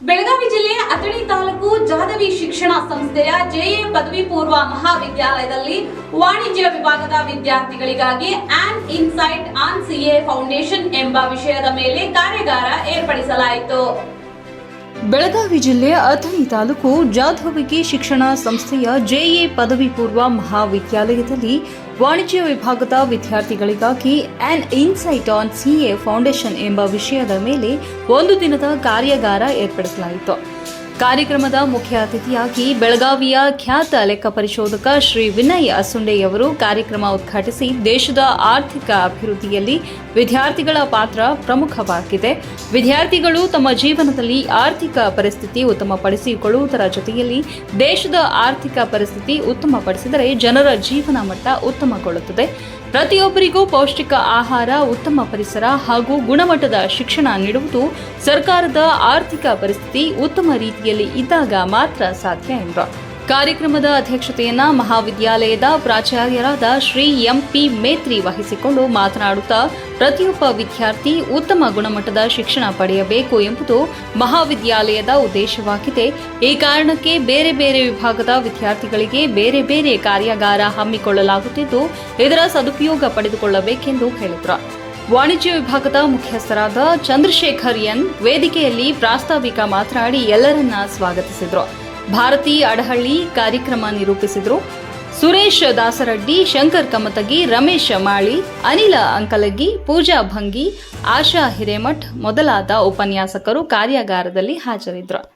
ಬೆಳಗಾವಿ ಜಿಲ್ಲೆಯ ಅಥಣಿ ತಾಲೂಕು ಜಾದವಿ ಶಿಕ್ಷಣ ಸಂಸ್ಥೆಯ ಜೆಎ ಪದವಿ ಪೂರ್ವ ಮಹಾವಿದ್ಯಾಲಯದಲ್ಲಿ ವಾಣಿಜ್ಯ ವಿಭಾಗದ ವಿದ್ಯಾರ್ಥಿಗಳಿಗಾಗಿ on insight on CA foundation ಎಂಬ ವಿಷಯದ ಮೇಲೆ ಕಾರ್ಯಾಗಾರ ಏರ್ಪಡಿಸಲಾಯಿತು. ಬೆಳಗಾವಿ ಜಿಲ್ಲೆ ಅಥಣಿ ತಾಲೂಕು ಜಾಧವಿಗೆ ಶಿಕ್ಷಣ ಸಂಸ್ಥೆಯ ಜೆಎ ಪದವಿ ಪೂರ್ವ ಮಹಾವಿದ್ಯಾಲಯದಲ್ಲಿ ವಾಣಿಜ್ಯ ವಿಭಾಗದ ವಿದ್ಯಾರ್ಥಿಗಳಿಗಾಗಿ on insight on CA foundation ಎಂಬ ವಿಷಯದ ಮೇಲೆ ಒಂದು ದಿನದ ಕಾರ್ಯಾಗಾರ ಏರ್ಪಡಿಸಲಾಯಿತು. ಕಾರ್ಯಕ್ರಮದ ಮುಖ್ಯ ಅತಿಥಿಯಾಗಿ ಬೆಳಗಾವಿಯ ಖ್ಯಾತ ಲೆಕ್ಕ ಪರಿಶೋಧಕ ಶ್ರೀ ವಿನಯ್ ಅಸುಂಡೆಯವರು ಕಾರ್ಯಕ್ರಮ ಉದ್ಘಾಟಿಸಿ ದೇಶದ ಆರ್ಥಿಕ ಅಭಿವೃದ್ಧಿಯಲ್ಲಿ ವಿದ್ಯಾರ್ಥಿಗಳ ಪಾತ್ರ ಪ್ರಮುಖವಾಗಿದೆ. ವಿದ್ಯಾರ್ಥಿಗಳು ತಮ್ಮ ಜೀವನದಲ್ಲಿ ಆರ್ಥಿಕ ಪರಿಸ್ಥಿತಿ ಉತ್ತಮಪಡಿಸಿಕೊಳ್ಳುವುದರ ಜೊತೆಯಲ್ಲಿ ದೇಶದ ಆರ್ಥಿಕ ಪರಿಸ್ಥಿತಿ ಉತ್ತಮಪಡಿಸಿದರೆ ಜನರ ಜೀವನ ಮಟ್ಟ ಉತ್ತಮಗೊಳ್ಳುತ್ತದೆ. ಪ್ರತಿಯೊಬ್ಬರಿಗೂ ಪೌಷ್ಟಿಕ ಆಹಾರ, ಉತ್ತಮ ಪರಿಸರ ಹಾಗೂ ಗುಣಮಟ್ಟದ ಶಿಕ್ಷಣ ನೀಡುವುದು ಸರ್ಕಾರದ ಆರ್ಥಿಕ ಪರಿಸ್ಥಿತಿ ಉತ್ತಮ ರೀತಿಯಲ್ಲಿ ಇದ್ದಾಗ ಮಾತ್ರ ಸಾಧ್ಯ ಎಂದರು ಕಾರ್ಯಕ್ರಮದ ಅಧ್ಯಕ್ಷತೆಯನ್ನ ಮಹಾವಿದ್ಯಾಲಯದ ಪ್ರಾಚಾರ್ಯರಾದ ಶ್ರೀ ಎಂಪಿ ಮೇತ್ರಿ ವಹಿಸಿಕೊಂಡು ಮಾತನಾಡುತ್ತಾ ಪ್ರತಿಯೊಬ್ಬ ವಿದ್ಯಾರ್ಥಿ ಉತ್ತಮ ಗುಣಮಟ್ಟದ ಶಿಕ್ಷಣ ಪಡೆಯಬೇಕು ಎಂಬುದು ಮಹಾವಿದ್ಯಾಲಯದ ಉದ್ದೇಶವಾಗಿದೆ. ಈ ಕಾರಣಕ್ಕೆ ಬೇರೆ ಬೇರೆ ವಿಭಾಗದ ವಿದ್ಯಾರ್ಥಿಗಳಿಗೆ ಬೇರೆ ಬೇರೆ ಕಾರ್ಯಾಗಾರ ಹಮ್ಮಿಕೊಳ್ಳಲಾಗುತ್ತಿದ್ದು, ಇದರ ಸದುಪಯೋಗ ಪಡೆದುಕೊಳ್ಳಬೇಕೆಂದು ಹೇಳಿದರು. ವಾಣಿಜ್ಯ ವಿಭಾಗದ ಮುಖ್ಯಸ್ಥರಾದ ಚಂದ್ರಶೇಖರ್ ಎನ್ ವೇದಿಕೆಯಲ್ಲಿ ಪ್ರಾಸ್ತಾವಿಕ ಮಾತನಾಡಿ ಎಲ್ಲರನ್ನ ಸ್ವಾಗತಿಸಿದರು. ಭಾರತಿ ಅಡಹಳ್ಳಿ ಕಾರ್ಯಕ್ರಮ ನಿರೂಪಿಸಿದರು. ಸುರೇಶ್ ದಾಸರಡ್ಡಿ, ಶಂಕರ್ ಕಮತಗಿ, ರಮೇಶ್ ಮಾಳಿ, ಅನಿಲ ಅಂಕಲಗಿ, ಪೂಜಾ ಭಂಗಿ, ಆಶಾ ಹಿರೇಮಠ್ ಮೊದಲಾದ ಉಪನ್ಯಾಸಕರು ಕಾರ್ಯಾಗಾರದಲ್ಲಿ ಹಾಜರಿದ್ದರು.